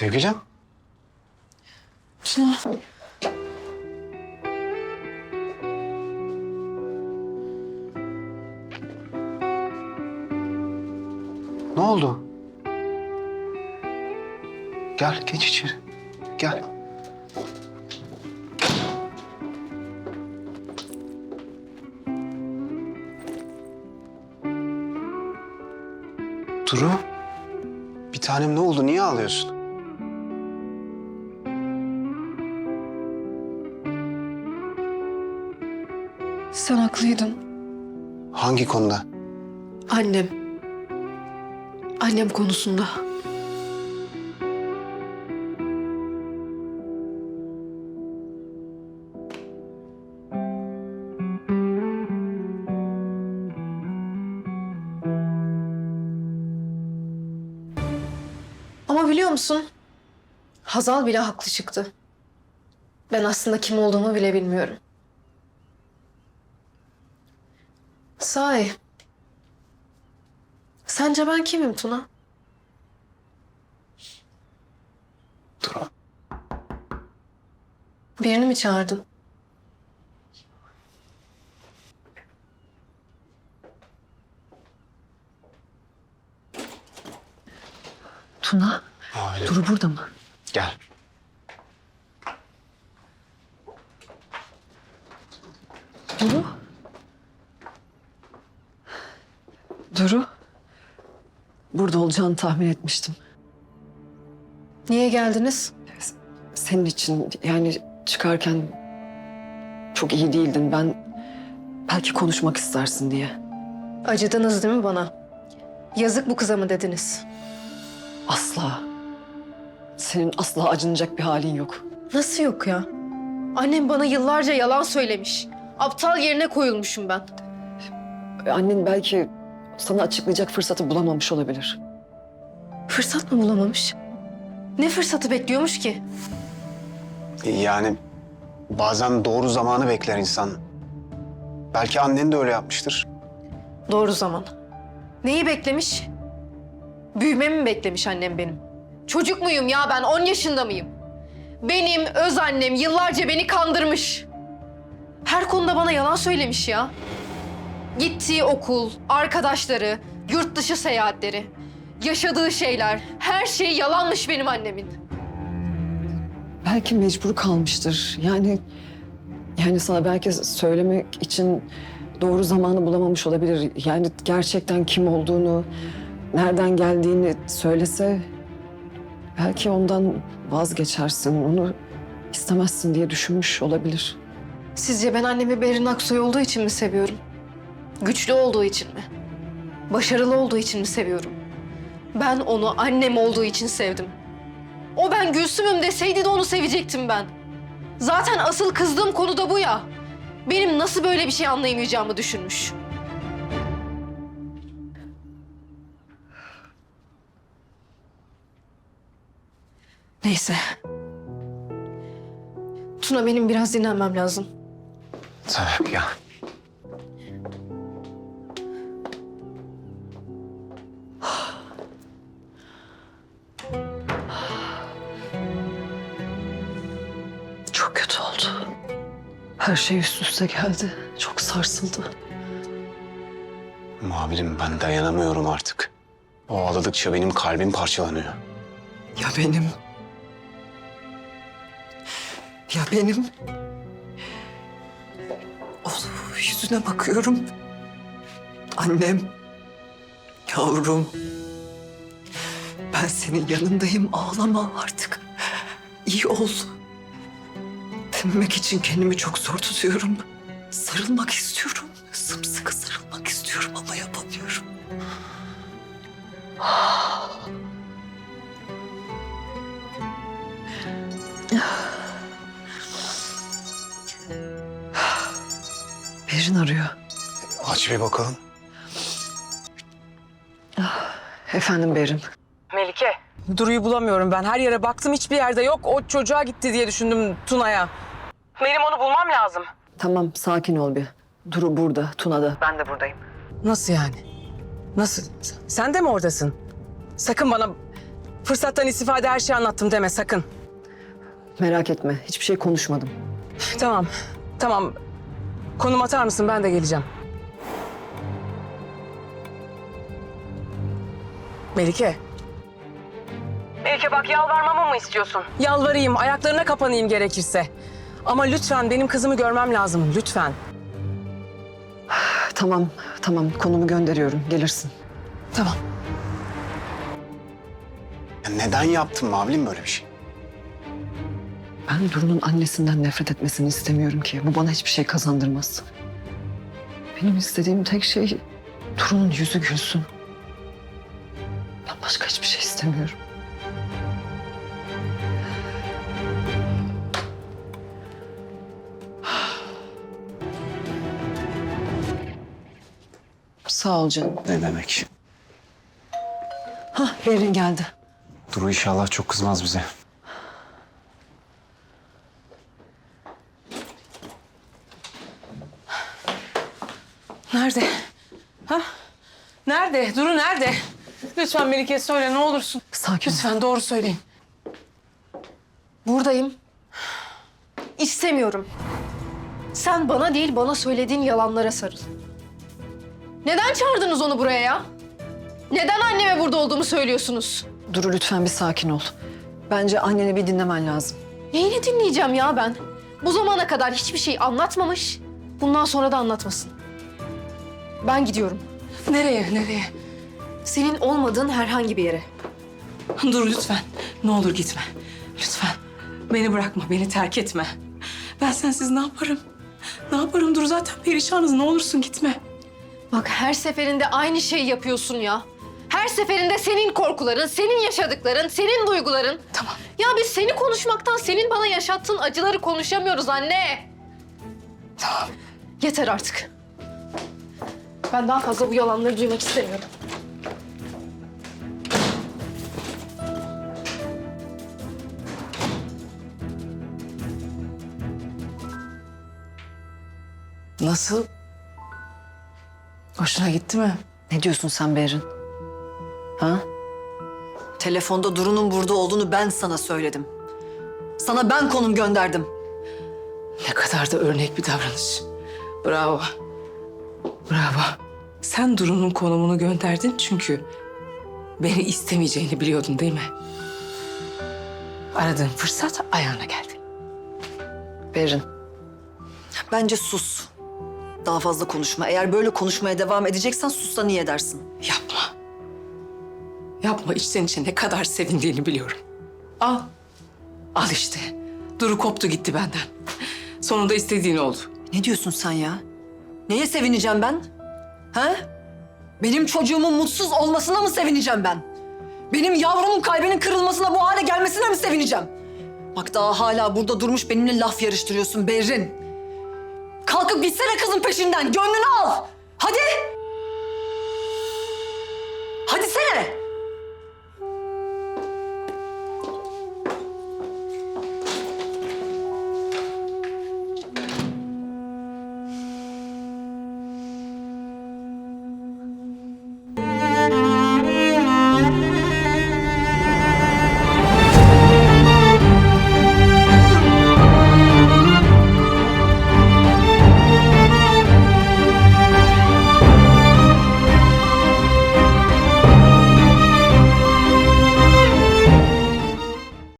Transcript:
Sevgilim. Tuna. Ne oldu? Gel geç içeri. Gel. Duru. Bir tanem ne oldu? Niye ağlıyorsun? Sen haklıydın. Hangi konuda? Annem. Annem konusunda. Ama biliyor musun? Hazal bile haklı çıktı. Ben aslında kim olduğumu bile bilmiyorum. Sahi. Sence ben kimim Tuna? Duru. Birini mi çağırdın? Tuna, Aile. Duru burada mı? Gel. Duru? Duru? Burada olacağını tahmin etmiştim. Niye geldiniz? Senin için yani çıkarken çok iyi değildin. Ben belki konuşmak istersin diye. Acıdınız değil mi bana? Yazık bu kıza mı dediniz? Asla. Senin asla acınacak bir halin yok. Nasıl yok ya? Annem bana yıllarca yalan söylemiş. Aptal yerine koyulmuşum ben. Annen belki sana açıklayacak fırsatı bulamamış olabilir. Fırsat mı bulamamış? Ne fırsatı bekliyormuş ki? Yani bazen doğru zamanı bekler insan. Belki annen de öyle yapmıştır. Doğru zaman. Neyi beklemiş? Büyümemi mi beklemiş annem benim? Çocuk muyum ya ben? 10 yaşında mıyım? Benim öz annem yıllarca beni kandırmış. Her konuda bana yalan söylemiş ya. Gittiği okul, arkadaşları, yurt dışı seyahatleri, yaşadığı şeyler, her şey yalanmış benim annemin. Belki mecbur kalmıştır. Yani yani sana belki söylemek için doğru zamanı bulamamış olabilir. Yani gerçekten kim olduğunu, nereden geldiğini söylese belki ondan vazgeçersin. Onu istemezsin diye düşünmüş olabilir. Sizce ben annemi Berin Aksoy olduğu için mi seviyorum? Güçlü olduğu için mi? Başarılı olduğu için mi seviyorum? Ben onu annem olduğu için sevdim. O ben Gülsüm'üm deseydi de onu sevecektim ben. Zaten asıl kızdığım konu da bu ya. Benim nasıl böyle bir şey anlayamayacağımı düşünmüş. Neyse. Tuna benim biraz dinlenmem lazım. Tabii ya. Kötü oldu. Her şey üst üste geldi. Çok sarsıldı. Mavilim ben dayanamıyorum artık. O ağladıkça benim kalbim parçalanıyor. Ya benim? Ya benim? Oğlum yüzüne bakıyorum. Annem. Yavrum. Ben senin yanındayım. Ağlama artık. İyi ol. Dememek için kendimi çok zor tutuyorum. Sarılmak istiyorum. Sımsıkı sarılmak istiyorum ama yapamıyorum. Berin arıyor. Aç bir bakalım. Efendim Berin. Melike. Duru'yu bulamıyorum ben. Her yere baktım hiçbir yerde yok. O çocuğa gitti diye düşündüm Tuna'ya. Benim onu bulmam lazım. Tamam sakin ol bir. Duru burada, Tuna'da. Ben de buradayım. Nasıl yani? Nasıl? Sen de mi oradasın? Sakın bana Fırsattan istifade her şeyi anlattım deme sakın. Merak etme. Hiçbir şey konuşmadım. Tamam, tamam. Konum atar mısın? Ben de geleceğim. Melike. Melike bak yalvarmamı mı istiyorsun? Yalvarayım, ayaklarına kapanayım gerekirse. Ama lütfen benim kızımı görmem lazım, lütfen. Tamam, tamam. Konumu gönderiyorum. Gelirsin. Tamam. Ya neden yaptın Mavlim böyle bir şey? Ben Duru'nun annesinden nefret etmesini istemiyorum ki. Bu bana hiçbir şey kazandırmaz. Benim istediğim tek şey Duru'nun yüzü gülsün. Ben başka hiçbir şey istemiyorum. Sağ ol canım. Ne demek? Hah, Berin geldi. Duru inşallah çok kızmaz bize. Nerede? Ha? Nerede? Duru nerede? Lütfen Melike söyle ne olursun. Sakin ol. Lütfen doğru söyleyin. Buradayım. İstemiyorum. Sen bana değil bana söylediğin yalanlara sarıl. Neden çağırdınız onu buraya ya? Neden anneme burada olduğumu söylüyorsunuz? Duru lütfen bir sakin ol. Bence anneni bir dinlemen lazım. Neyini dinleyeceğim ya ben? Bu zamana kadar hiçbir şey anlatmamış. Bundan sonra da anlatmasın. Ben gidiyorum. Nereye? Nereye? Senin olmadığın herhangi bir yere. Dur lütfen. Ne olur gitme. Lütfen. Beni bırakma, beni terk etme. Ben sensiz ne yaparım? Ne yaparım? Dur zaten perişanız. Ne olursun gitme. Bak her seferinde aynı şeyi yapıyorsun ya. Her seferinde senin korkuların, senin yaşadıkların, senin duyguların. Tamam. Ya biz seni konuşmaktan senin bana yaşattığın acıları konuşamıyoruz anne. Tamam. Yeter artık. Ben daha fazla bu yalanları duymak istemiyorum. Nasıl? Hoşuna gitti mi? Ne diyorsun sen Berin? Ha? Telefonda Duru'nun burada olduğunu ben sana söyledim. Sana ben konum gönderdim. Ne kadar da örnek bir davranış. Bravo. Bravo. Sen Duru'nun konumunu gönderdin çünkü beni istemeyeceğini biliyordun değil mi? Aradığın fırsat ayağına geldi. Berin. Bence sus. Daha fazla konuşma. Eğer böyle konuşmaya devam edeceksen sussan iyi edersin. Yapma. Yapma içten içe ne kadar sevindiğini biliyorum. Al. Al işte. Duru koptu gitti benden. Sonunda istediğin oldu. Ne diyorsun sen ya? Neye sevineceğim ben? Ha? Benim çocuğumun mutsuz olmasına mı sevineceğim ben? Benim yavrumun kalbinin kırılmasına bu hale gelmesine mi sevineceğim? Bak daha hala burada durmuş benimle laf yarıştırıyorsun Berrin. Kalkıp gitsene kızın peşinden, gönlünü al. Hadi.